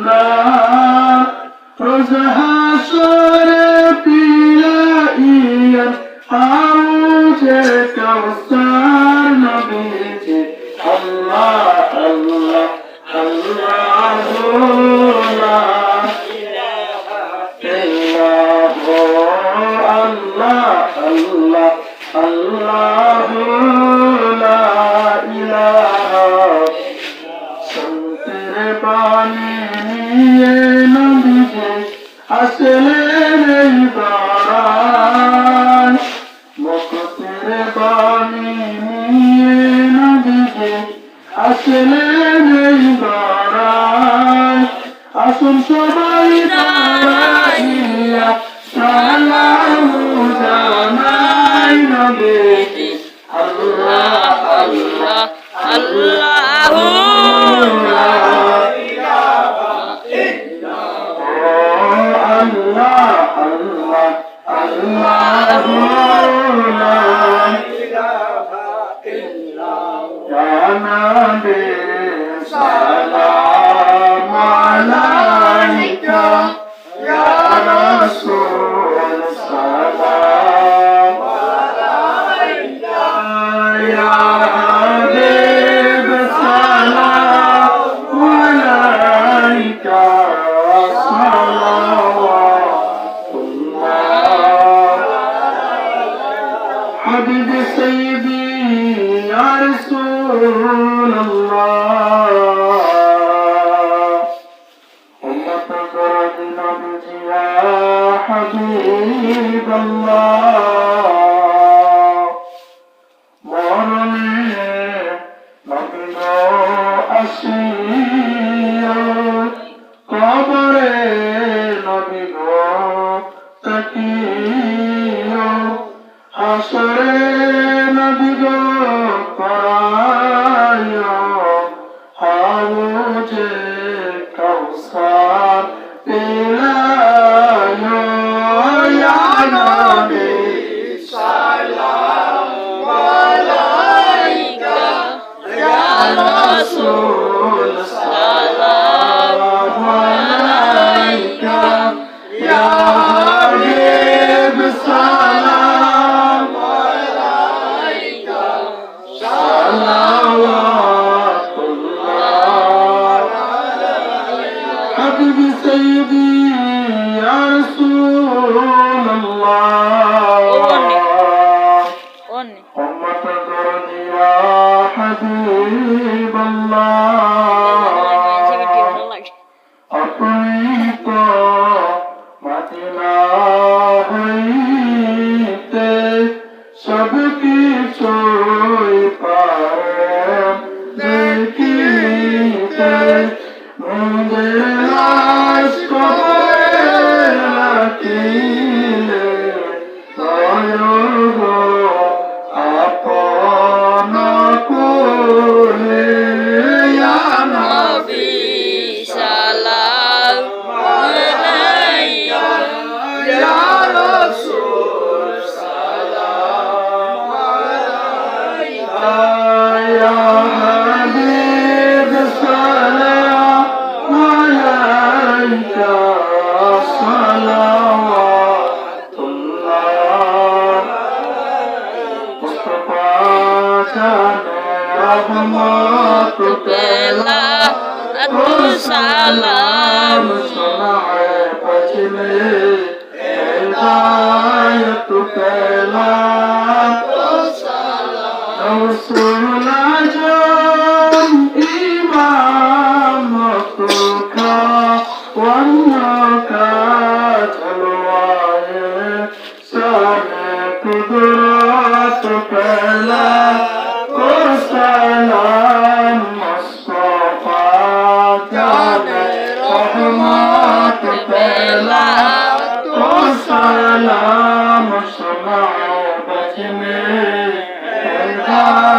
আমরা রোজ হাসরে পিলাইয়া হাউজে কাউসার নবীজি, আল্লাহ আল্লাহ আল্লাহ লা ইলাহা ইল্লাল্লাহ, আল্লাহ আল্লাহ আল্লাহ আসলেন নেই বারান মুক্তের বাণী নিয়ে নবীজি আসলেন এই বারান আসুন সবাই salawatullah. حبيب سيدي يا رسول الله أمة فرد نبي يا حبيب الله حبيبي سيدي يا رسول الله أمة দেখিতে মুদের লাশ কবরে রাখিলে رحمات تلا رد سلام صنع بجمي Allah.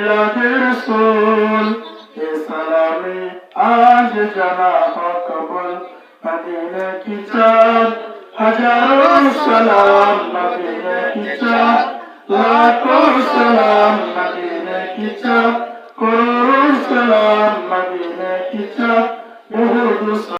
মিল্লাত রাসূল। এ সালামে আজ জানা হক কবুল। মদিনা কি চাঁদ? হাজারো সালাম, মদিনা কি চাঁদ? লাখো সালাম, মদিনা কি চাঁদ? করোড়ো সালাম, মদিনা কি চাঁদ? বহু